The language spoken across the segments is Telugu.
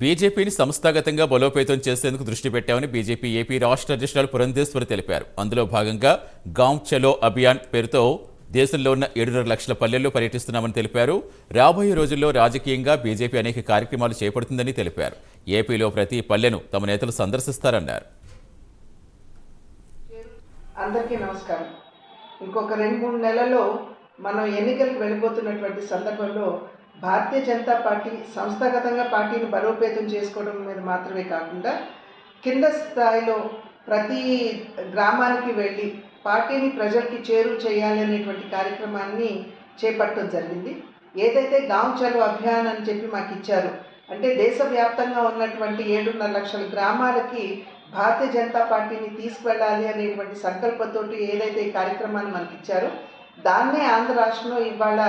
బీజేపీని సంస్థాగతంగా బలోపేతం చేసేందుకు దృష్టి పెట్టామని బీజేపీ ఏపీ రాష్ట్ర అధ్యక్షురాలు పురంధేశ్వరి తెలిపారు. అందులో భాగంగా గాంవ్ చలో అభియాన్ పేరుతో దేశంలో ఉన్న ఏడున్నర లక్షల పల్లెల్లో పర్యటిస్తున్నామని తెలిపారు. రాబోయే రోజుల్లో రాజకీయంగా బీజేపీ అనేక కార్యక్రమాలు చేపడుతుందని తెలిపారు. ఏపీలో ప్రతి పల్లెను తమ నేతలు సందర్శిస్తారన్నారు. అందరికీ నమస్కారం. ఇంకొక రెండు మూడు నెలల్లో మనం ఎన్నికలకు వెళ్ళిపోతున్నటువంటి సందర్భంలో భారతీయ జనతా పార్టీ సంస్థాగతంగా పార్టీని బలోపేతం చేసుకోవడం మీద మాత్రమే కాకుండా కింద స్థాయిలో ప్రతి గ్రామానికి వెళ్ళి పార్టీని ప్రజలకి చేరువ చేయాలి అనేటువంటి కార్యక్రమాన్ని చేపట్టడం జరిగింది. ఏదైతే గాంవ్ చలో అభియాన్ అని చెప్పి మాకు ఇచ్చారు అంటే దేశవ్యాప్తంగా ఉన్నటువంటి ఏడున్నర లక్షల గ్రామాలకి భారతీయ జనతా పార్టీని తీసుకువెళ్ళాలి అనేటువంటి సంకల్పంతో ఏదైతే ఈ కార్యక్రమాన్ని మనకి ఇచ్చారో దాన్నే ఆంధ్ర రాష్ట్రంలో ఇవాళ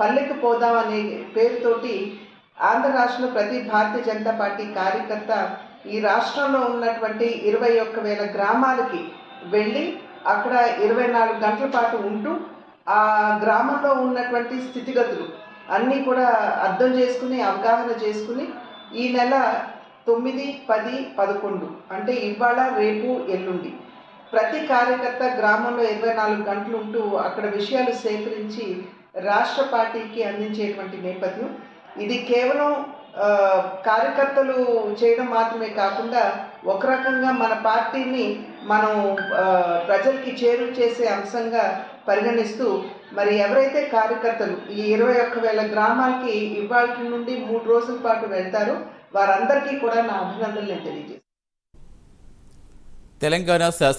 పల్లెకు పోదాం అనే పేరుతోటి ఆంధ్ర రాష్ట్రంలో ప్రతి భారతీయ జనతా పార్టీ కార్యకర్త ఈ రాష్ట్రంలో ఉన్నటువంటి ఇరవై ఒక్క వేల గ్రామాలకి వెళ్ళి అక్కడ ఇరవై నాలుగు గంటల పాటు ఉంటూ ఆ గ్రామంలో ఉన్నటువంటి స్థితిగతులు అన్నీ కూడా అర్థం చేసుకుని అవగాహన చేసుకుని ఈ నెల తొమ్మిది పది పదకొండు అంటే ఇవాళ రేపు ఎల్లుండి. ప్రతి కార్యకర్త గ్రామంలో ఇరవై నాలుగు గంటలు ఉంటూ అక్కడ విషయాలు సేకరించి రాష్ట్ర పార్టీకి అందించేటువంటి నేపథ్యం. ఇది కేవలం కార్యకర్తలు చేయడం మాత్రమే కాకుండా ఒక రకంగా మన పార్టీని మనం ప్రజలకి చేరువ చేసే అంశంగా పరిగణిస్తూ మరి ఎవరైతే కార్యకర్తలు ఈ ఇరవై ఒక్క వేల గ్రామాలకి ఇవాళ నుండి మూడు రోజుల పాటు వెళ్తారో వారందరికీ కూడా నా అభినందనలు నేను తెలియజేస్తాను తెలంగాణ శాసన